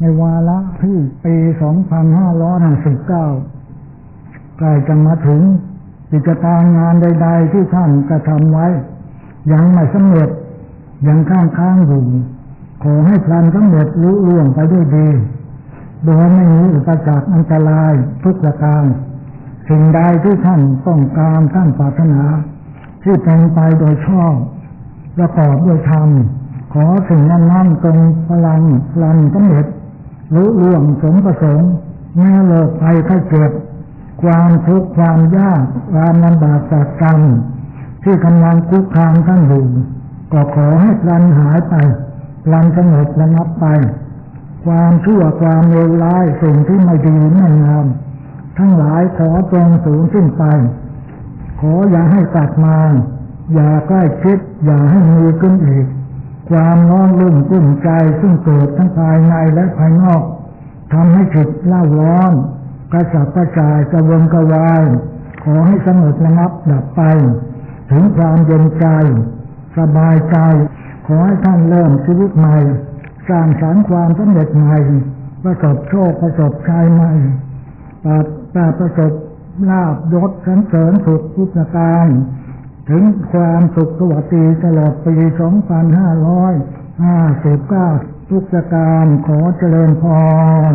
ในวาระที่ปี 2559 ใกล้จะมาถึงกิจการงานใด ๆ ที่ท่านกระทำไว้ ยังไม่สำเร็จยังข้างค้างอยู่ขอให้พลันสำเร็จรู้ล่วงไปด้วยดี โดยไม่มีอุปสรรคอันตรายทุกประการสิ่งใดที่ท่านต้องการท่านปรารถนา ที่เป็นไปโดยชอบประกอบด้วยธรรมขอสิ่งนั้นนั้นตรงพลังพลันสำเร็จ รู้ล่วงสมประสงค์แม้โลกภัยไข้เจ็บความทุกข์ความยากความลำบากจากกรรมที่กำลังคุกคามท่านอยู่ก็ขอให้พลันหายไปพลันสงบระงับไป ความชั่วความเลวร้ายสิ่งที่ไม่ดีไม่งามทั้งหลายขอจงสูญสิ้นไป ขออย่าให้กลับมา อย่าใกล้ชิดอย่าให้มีขึ้นอีก ความร้อนรุ่มกุ้มใจซึ่งเกิดทั้งภายในและภายนอกทำให้จิตเล่าร้อนกระสับกระส่ายกระวนกระวาย ขอให้สงบระงับดับไป ถึงความเย็นใจ สบายใจ ขอให้ท่านเริ่มชีวิตใหม่สร้างสรรค์ความสำเร็จใหม่ประสบโชคประสบชัยใหม่ปราบปราบประสบลาบยศสันเสริญสุขทุกประการ ถึงความสุขสวัสดีตลอดปี 2559 ทุกประการขอเจริญพร